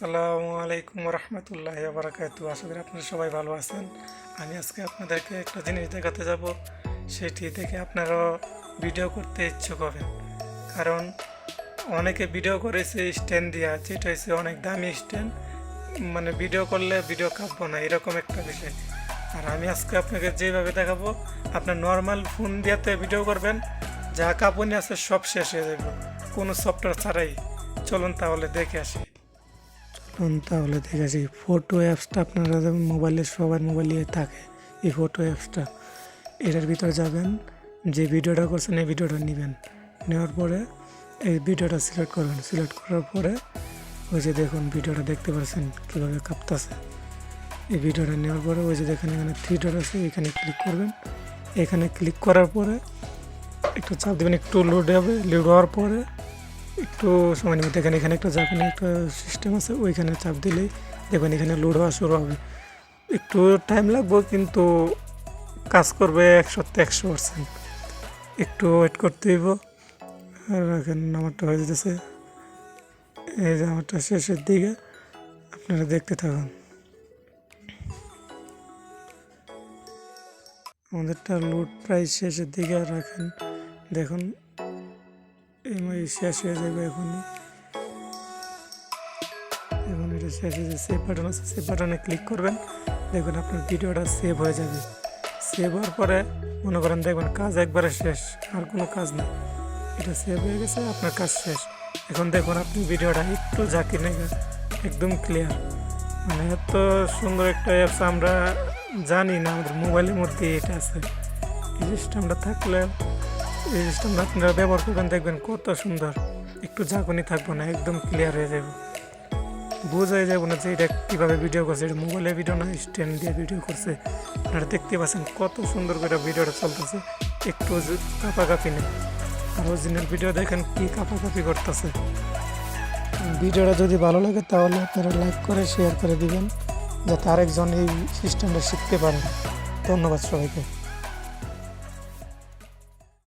আসসালামু আলাইকুম রহমতুল্লাহ বারাকাত আশা করি আপনারা সবাই ভালো আছেন। আমি আজকে আপনাদেরকে একটা জিনিস দেখাতে যাব। সেটি দেখে আপনারাও ভিডিও করতে ইচ্ছুক হবেন। কারণ অনেকে ভিডিও করেছে স্ট্যান্ড দিয়া, যেটা হচ্ছে অনেক দামি স্ট্যান্ড। মানে ভিডিও করলে ভিডিও কাঁপবো না, এরকম একটা বিষয়। আর আমি আজকে আপনাকে যেভাবে দেখাবো, আপনার নর্মাল ফোন দিয়াতে ভিডিও করবেন, যা কাঁপুনি আছে সব শেষ হয়ে যাবে কোনো সফটওয়্যার ছাড়াই। চলুন তাহলে দেখে আসি। চলুন তাহলে দেখে আসি ফটো অ্যাপসটা আপনারা মোবাইলে সবার মোবাইলে থাকে, এই ফটো অ্যাপসটা এটার ভিতরে যাবেন, যে ভিডিওটা করছেন এই ভিডিওটা নেবেন। নেওয়ার পরে এই ভিডিওটা সিলেক্ট করবেন সিলেক্ট করার পরে ওই যে দেখুন ভিডিওটা দেখতে পাচ্ছেন কীভাবে কাঁপতাছে। এই ভিডিওটা নেওয়ার পরে ওই যে দেখেন এখানে থ্রি ডট আছে, এখানে ক্লিক করবেন। এখানে ক্লিক করার পরে একটু চাপ দেবেন, একটু লোড হবে লোড হওয়ার পরে একটু সময় নেবে দেখেন এখানে একটা যাবেন একটা সিস্টেম আছে, ওইখানে চাপ দিলেই দেখবেন এখানে লোড হওয়া শুরু হবে। একটু টাইম লাগবে, কিন্তু কাজ করবে একশো একশো পার্সেন্ট একটু ওয়েট করতে হইব। আর এখন আমারটা হয়ে যেতেছে। এই যে আমারটা শেষের দিকে, আপনারা দেখতে থাকুন। আমাদেরটা লোড প্রায় শেষের দিকে রাখেন দেখুন শেষ হয়ে যাবে এখনই। এখন এটা শেষ হয়ে যাবে। সেভ বাটন আছে সেভ বাটনে ক্লিক করবেন। দেখুন আপনার ভিডিওটা সেভ হয়ে যাবে। সেভ হওয়ার পরে মনে করেন দেখবেন কাজ একবারে শেষ, আর কোনো কাজ নেই। এটা সেভ হয়ে গেছে, আপনার কাজ শেষ। এখন দেখুন আপনি ভিডিওটা একটু ঝাঁকি নেই, একদম ক্লিয়ার মানে এত সুন্দর একটা অ্যাপস আমরা জানি না, আমাদের মোবাইলের মধ্যে এটা আছে। এই সিস্টেমটা থাকলে এই সিস্টেমটা আপনারা ব্যবহার করবেন, দেখবেন কত সুন্দর। একটু ঝাঁকুনি থাকব না, একদম ক্লিয়ার হয়ে যাবে। বোঝাই যাব না যে এটা কীভাবে ভিডিও করছে, এটা মোবাইলে ভিডিও না স্ট্যান্ড দিয়ে ভিডিও করছে। আপনারা দেখতে পাচ্ছেন কত সুন্দর করে ভিডিওটা চলতেছে। একটু কাঁপাকাঁপি নেই। আর অরিজিনাল ভিডিও দেখেন কী কাঁপাকাঁপি করতেছে। ভিডিওটা যদি ভালো লাগে তাহলে আপনারা লাইক করে শেয়ার করে দিবেন, যাতে আরেকজন এই সিস্টেমটা শিখতে পারেন ধন্যবাদ সবাইকে।